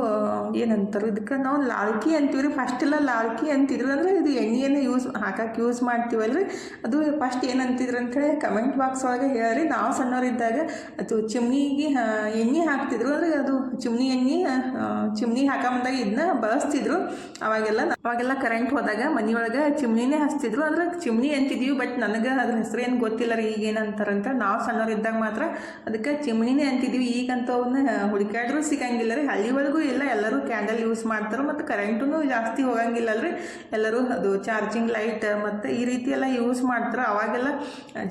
ಏನಂತಾರೆ ಇದಕ್ಕೆ ನಾವು ಲಾಲ್ಕಿ ಅಂತೀವಿ ಫಸ್ಟ್ ಎಲ್ಲ ಲಾಲ್ಕಿ ಅಂತಿದ್ರು ಅಂದರೆ ಇದು ಎಣ್ಣೆಯನ್ನು ಯೂಸ್ ಹಾಕಕ್ಕೆ ಯೂಸ್ ಮಾಡ್ತೀವಲ್ರಿ. ಅದು ಫಸ್ಟ್ ಏನಂತಿದ್ರು ಅಂತೇಳಿ ಕಮೆಂಟ್ ಬಾಕ್ಸ್ ಒಳಗೆ ಹೇಳ್ರಿ ನಾವು ಸಣ್ಣವರಿದ್ದಾಗ ಅದು ಚಿಮ್ನಿಗೆ ಎಣ್ಣೆ ಹಾಕ್ತಿದ್ರು ಅಂದರೆ ಅದು ಚಿಮ್ನಿ ಎಣ್ಣೆ ಚಿಮ್ನಿ ಹಾಕೊಂಬಂದಾಗ ಇದನ್ನ ಬಳಸ್ತಿದ್ರು. ಅವಾಗೆಲ್ಲ ಅವಾಗೆಲ್ಲ ಕರೆಂಟ್ ಹೋದಾಗ ಮನೆಯೊಳಗೆ ಚಿಮ್ನಿನೇ ಹಚ್ತಿದ್ರು. ಅಂದ್ರೆ ಚಿಮ್ನಿ ಅಂತಿದೀವಿ ಬಟ್ ನನಗೆ ಅದ್ರ ಹೆಸರು ಏನು ಗೊತ್ತಿಲ್ಲ ರೀ, ಈಗ ಏನಂತಾರಂತ ನಾವು ಸಣ್ಣವರಿದ್ದಾಗ ಮಾತ್ರ ಅದಕ್ಕೆ ಚಿಮ್ನಿನೇ ಅಂತಿದ್ವಿ. ಈಗಂತೂ ಅವನ್ನ ಹುಡುಕಾಡ್ರೂ ಸಿಗಂಗಿಲ್ಲ ರೀ. ಹಳ್ಳಿ ಒಳಗೂ ಇಲ್ಲ, ಎಲ್ಲರೂ ಕ್ಯಾಂಡಲ್ ಯೂಸ್ ಮಾಡ್ತಾರೆ, ಮತ್ತು ಕರೆಂಟೂ ಜಾಸ್ತಿ ಹೋಗಂಗಿಲ್ಲ ರೀ ಎಲ್ಲರೂ ಅದು ಚಾರ್ಜಿಂಗ್ ಲೈಟ್ ಮತ್ತು ಈ ರೀತಿ ಎಲ್ಲ ಯೂಸ್ ಮಾಡ್ತಾರೆ. ಅವಾಗೆಲ್ಲ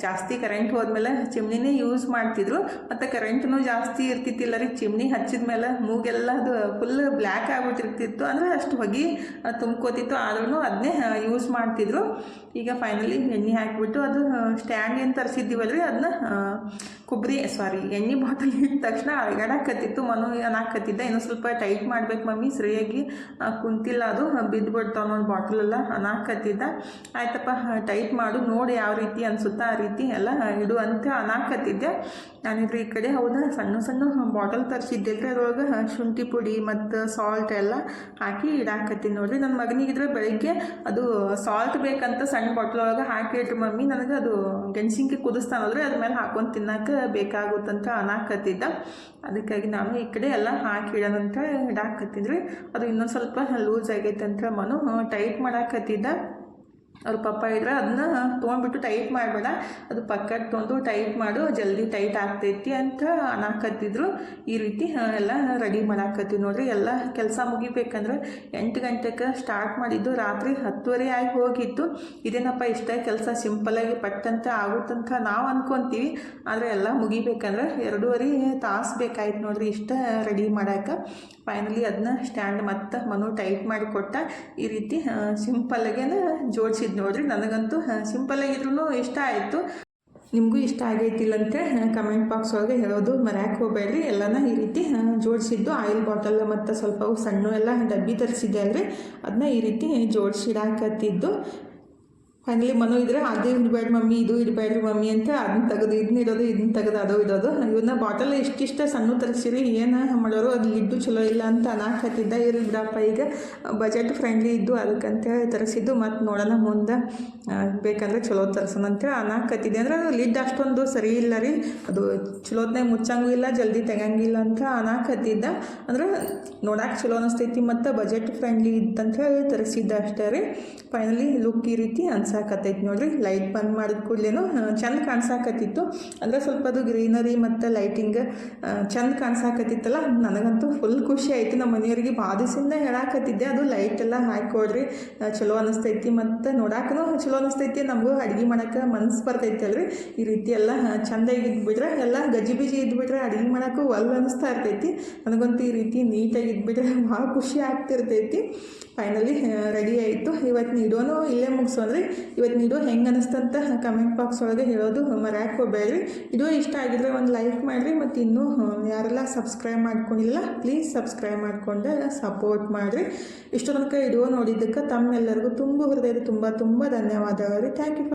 ಜಾಸ್ತಿ ಕರೆಂಟ್ ಹೋದ್ಮೇಲೆ ಚಿಮ್ನಿನೇ ಯೂಸ್ ಮಾಡ್ತಿದ್ರು. ಮತ್ತು ಕರೆಂಟ್ನು ಜಾಸ್ತಿ ಇರ್ತಿತ್ತಿಲ್ಲ ರೀ. ಚಿಮ್ನಿ ಹಚ್ಚಿದ ಮೇಲೆ ಮೂಗೆಲ್ಲ ಅದು ಫುಲ್ ಬ್ಲ್ಯಾಕ್ ಆಗಿಬಿಟ್ಟಿರ್ತಿತ್ತು. ಅಂದರೆ ಅಷ್ಟು ಹೊಗೆ ತುಂಬ್ಕೋತಿತ್ತು. ಆದ್ರೂ ಅದನ್ನೇ ಯೂಸ್ ಮಾಡ್ತಿದ್ರು. ಈಗ ಫೈನಲಿ ಎಣ್ಣೆ ಹಾಕಿಬಿಟ್ಟು ಅದು ಸ್ಟ್ಯಾಂಡ್ ಏನು ತರಿಸಿದ್ದೀವಲ್ಲ ರೀ ಅದನ್ನ ಕೊಬ್ಬರಿ ಸಾರಿ ಎಣ್ಣೆ ಬಾಟಲ್ ಇಟ್ಟ ತಕ್ಷಣ ಅಳಗಾಡಕತ್ತಿತ್ತು ಮನು ಅನ್ನಾಕತ್ತಿದ್ದ ಇನ್ನೂ ಸ್ವಲ್ಪ ಟೈಟ್ ಮಾಡ್ಬೇಕು ಮಮ್ಮಿ. ಸರಿಯಾಗಿ ಕುಂತಿಲ್ಲ ಅದು. ಬಿದ್ದು ಬಿಡ್ತಾವ ಒಂದು ಬಾಟಲೆಲ್ಲ ಅನ್ನಾಕತ್ತಿದ್ದ ಆಯ್ತಪ್ಪ ಟೈಟ್ ಮಾಡು. ನೋಡಿ ಯಾವ ರೀತಿ ಅನ್ಸುತ್ತಾ ಆ ರೀತಿ ಎಲ್ಲ ಇಡು ಅಂತ ಅನ್ನಾಕತ್ತಿದ್ದೆ ನಾನಿದ್ರೆ ಈ ಕಡೆ ಹೌದಾ? ಸಣ್ಣ ಸಣ್ಣ ಬಾಟಲ್ ತರಿಸಿದ್ದಿಲ್ರಿ ಅದ್ರೊಳಗೆ ಶುಂಠಿ ಪುಡಿ ಮತ್ತು ಸಾಲ್ಟ್ ಎಲ್ಲ ಹಾಕಿ ಇಡಾಕತ್ತೀನಿ ನೋಡಿರಿ. ನನ್ನ ಮಗನಿಗಿದ್ರೆ ಬೆಳಿಗ್ಗೆ ಅದು ಸಾಲ್ಟ್ ಬೇಕಂತ ಸಣ್ಣ ಬಾಟ್ಲ್ ಒಳಗೆ ಹಾಕಿಟ್ರಿ ಮಮ್ಮಿ. ನನಗೆ ಅದು ಗೆಣಸಿನ್ಕಿ ಕುದಿಸ್ತಾನಲ್ರಿ ಅದ್ರ ಮೇಲೆ ಹಾಕೊಂಡು ತಿನ್ನಕ್ಕೆ ಬೇಕಾಗುತ್ತಂತ ಅನಾಕತ್ತಿದ್ದ. ಅದಕ್ಕಾಗಿ ನಾನು ಈ ಕಡೆ ಎಲ್ಲ ಹಾಕಿ ಇಡೋಣಂತ ಇಡಾಕತ್ತಿದ್ರಿ ಅದು ಇನ್ನೊಂದು ಸ್ವಲ್ಪ ಲೂಸ್ ಆಗೈತೆ ಅಂತ ಮನು ಟೈಟ್ ಮಾಡಾಕತ್ತಿದ್ದ. ಅವ್ರ ಪಪ್ಪ ಇದ್ರೆ ಅದನ್ನ ತೊಗೊಂಡ್ಬಿಟ್ಟು ಟೈಟ್ ಮಾಡಬೇಡ. ಅದು ಪಕ್ಕಕ್ಕೆ ತೊಗೊಂಡು ಟೈಟ್ ಮಾಡು, ಜಲ್ದಿ ಟೈಟ್ ಆಗ್ತೈತಿ ಅಂತ ಅನ್ನಕತ್ತಿದ್ರು ಈ ರೀತಿ ಎಲ್ಲ ರೆಡಿ ಮಾಡಾಕತ್ತೀವಿ ನೋಡ್ರಿ. ಎಲ್ಲ ಕೆಲಸ ಮುಗಿಬೇಕಂದ್ರೆ ಎಂಟು ಗಂಟೆಗೆ ಸ್ಟಾರ್ಟ್ ಮಾಡಿದ್ದು ರಾತ್ರಿ ಹತ್ತುವರೆ ಆಗಿ ಹೋಗಿತ್ತು. ಇದೇನಪ್ಪ ಇಷ್ಟ ಕೆಲಸ ಸಿಂಪಲಾಗಿ ಪಟ್ಟಂತ ಆಗುತ್ತಂತ ನಾವು ಅಂದ್ಕೊತೀವಿ ಆದರೆ ಎಲ್ಲ ಮುಗಿಬೇಕಂದ್ರೆ ಎರಡೂವರೆ ತಾಸು ಬೇಕಾಯ್ತು ನೋಡ್ರಿ ಇಷ್ಟ ರೆಡಿ ಮಾಡಕ್ಕೆ ಫೈನಲಿ ಅದನ್ನ ಸ್ಟ್ಯಾಂಡ್ ಮತ್ತೆ ಮನು ಟೈಟ್ ಮಾಡಿ ಕೊಟ್ಟ. ಈ ರೀತಿ ಸಿಂಪಲ್ಲಾಗೇನ ಜೋಡಿಸಿದ್ ನೋಡ್ರಿ. ನನಗಂತೂ ಸಿಂಪಲ್ ಆಗಿದ್ರು ಇಷ್ಟ ಆಯಿತು. ನಿಮಗೂ ಇಷ್ಟ ಆಗೈತಿಲ್ಲಂತೆ ಕಮೆಂಟ್ ಬಾಕ್ಸ್ ಒಳಗೆ ಹೇಳೋದು ಮರ್ಯಾಕೆ ಹೋಗಬೇಡ್ರಿ. ಎಲ್ಲನ ಈ ರೀತಿ ಜೋಡಿಸಿದ್ದು ಆಯಿಲ್ ಬಾಟಲ್ ಮತ್ತು ಸ್ವಲ್ಪ ಸಣ್ಣ ಎಲ್ಲ ಡಬ್ಬಿ ತರಿಸಿದ್ದೆ ಅಲ್ರಿ. ಅದನ್ನ ಈ ರೀತಿ ಜೋಡಿಸಿಡಾಕತ್ತಿದ್ದು ಫೈನಲಿ ಮನು ಇದ್ರೆ, ಅದು ಇಡಬೇಡ ಮಮ್ಮಿ, ಇದು ಇಡಬೇಡ್ರಿ ಮಮ್ಮಿ ಅಂತ ಅದನ್ನ ತೆಗೆದು, ಇದನ್ನ ಇಡೋದು, ಇದನ್ನ ತೆಗೆದು, ಅದು ಇಡೋದು. ಇವನ್ನ ಬಾಟಲ್ ಇಷ್ಟಿಷ್ಟ ಸಣ್ಣ ತರಿಸಿರಿ ಏನು ಮಾಡೋರು ಅದು ಲಿಡ್ಡು ಚಲೋ ಇಲ್ಲ ಅಂತ ಅನಾಕತ್ತಿದ್ದ. ಇರಲಿ ಬಿಡಪ್ಪ, ಈಗ ಬಜೆಟ್ ಫ್ರೆಂಡ್ಲಿ ಇದ್ದು ಅದಕ್ಕಂತ ತರಿಸಿದ್ದು, ಮತ್ತು ನೋಡೋಣ ಮುಂದೆ ಬೇಕಂದ್ರೆ ಚಲೋ ತರಿಸೋಣಂತ ಅಂತೇಳಿ ಅನಾಕತ್ತಿದ್ದೆ. ಅಂದ್ರೆ ಅದು ಲಿಡ್ ಅಷ್ಟೊಂದು ಸರಿ ಇಲ್ಲ ರೀ. ಅದು ಚಲೋತ್ನಾಗ ಮುಚ್ಚಂಗೂ ಇಲ್ಲ, ಜಲ್ದಿ ತೆಗಂಗಿಲ್ಲ ಅಂತ ಅನಾಕತ್ತಿದ್ದ. ಅಂದ್ರೆ ನೋಡಕ್ಕೆ ಚಲೋ ಅನಿಸ್ತೈತಿ, ಮತ್ತು ಬಜೆಟ್ ಫ್ರೆಂಡ್ಲಿ ಇತ್ತಂತ ಹೇಳಿ ತರಿಸಿದ್ದ ಅಷ್ಟೇ ರೀ. ಫೈನಲಿ ಲುಕ್ ಈ ರೀತಿ ಅನ್ಸಾಕತ್ತೈತಿ ನೋಡ್ರಿ. ಲೈಟ್ ಬಂದ್ ಮಾಡಿದ ಕೂಡಲೇನು ಚಂದ ಕಾಣಿಸಾಕತ್ತಿತ್ತು. ಅಂದರೆ ಸ್ವಲ್ಪ ಅದು ಗ್ರೀನರಿ ಮತ್ತು ಲೈಟಿಂಗ್ ಚಂದ ಕಾಣ್ಸಾಕತ್ತಿತ್ತಲ್ಲ. ನನಗಂತೂ ಫುಲ್ ಖುಷಿ ಆಯಿತು. ನಮ್ಮ ಮನೆಯವರಿಗೆ ಬಾದಿಸಿಂದ ಹೇಳಾಕತ್ತಿದ್ದೆ. ಅದು ಲೈಟ್ ಎಲ್ಲ ಹಾಕಿಕೊಡ್ರಿ ಚಲೋ ಅನಿಸ್ತೈತಿ ಮತ್ತು ನೋಡಾಕೂ ಚಲೋ ಅನಿಸ್ತೈತಿ. ನಮಗೂ ಅಡುಗೆ ಮಾಡೋಕೆ ಮನಸ್ಸು ಬರ್ತೈತಿ ಅಲ್ರಿ ಈ ರೀತಿ ಎಲ್ಲ ಚಂದಾಗಿ ಇದ್ಬಿಟ್ರೆ, ಎಲ್ಲ ಗಜಿಬಿಜಿ ಇದ್ಬಿಟ್ರೆ ಅಡುಗೆ ಮಾಡೋಕ್ಕೂ ಒಲ್ ಅನಿಸ್ತಾ ಇರ್ತೈತಿ. ನನಗಂತೂ ಈ ರೀತಿ ನೀಟಾಗಿ ಇದ್ಬಿಟ್ರೆ ಭಾಳ ಖುಷಿ ಆಗ್ತಿರ್ತೈತಿ. ಫೈನಲಿ ರೆಡಿ ಆಯಿತು. ಇವತ್ತು ನೀಡೋನು ಇಲ್ಲೇ ಮುಗಿಸೋದ್ರಿ ಇವತ್ತು ನೀಡೋ ಹೆಂಗೆ ಅನಿಸ್ತಂತ ಕಮೆಂಟ್ ಬಾಕ್ಸ್ ಒಳಗೆ ಹೇಳೋದು ಮರ್ಯಾಕೆ ಹೋಗ್ಬೇಡ್ರಿ. ಇದು ಇಷ್ಟ ಆಗಿದ್ರೆ ಒಂದು ಲೈಕ್ ಮಾಡಿರಿ ಮತ್ತು ಇನ್ನೂ ಯಾರೆಲ್ಲ ಸಬ್ಸ್ಕ್ರೈಬ್ ಮಾಡ್ಕೊಂಡಿಲ್ಲ ಪ್ಲೀಸ್ ಸಬ್ಸ್ಕ್ರೈಬ್ ಮಾಡ್ಕೊಂಡು ಸಪೋರ್ಟ್ ಮಾಡಿರಿ. ಇಷ್ಟು ತನಕ ಇಡುವ ನೋಡಿದ್ದಕ್ಕೆ ತಮ್ಮೆಲ್ಲರಿಗೂ ತುಂಬ ಹೃದಯದ ತುಂಬ ತುಂಬ ಧನ್ಯವಾದಗಳು ಥ್ಯಾಂಕ್ ಯು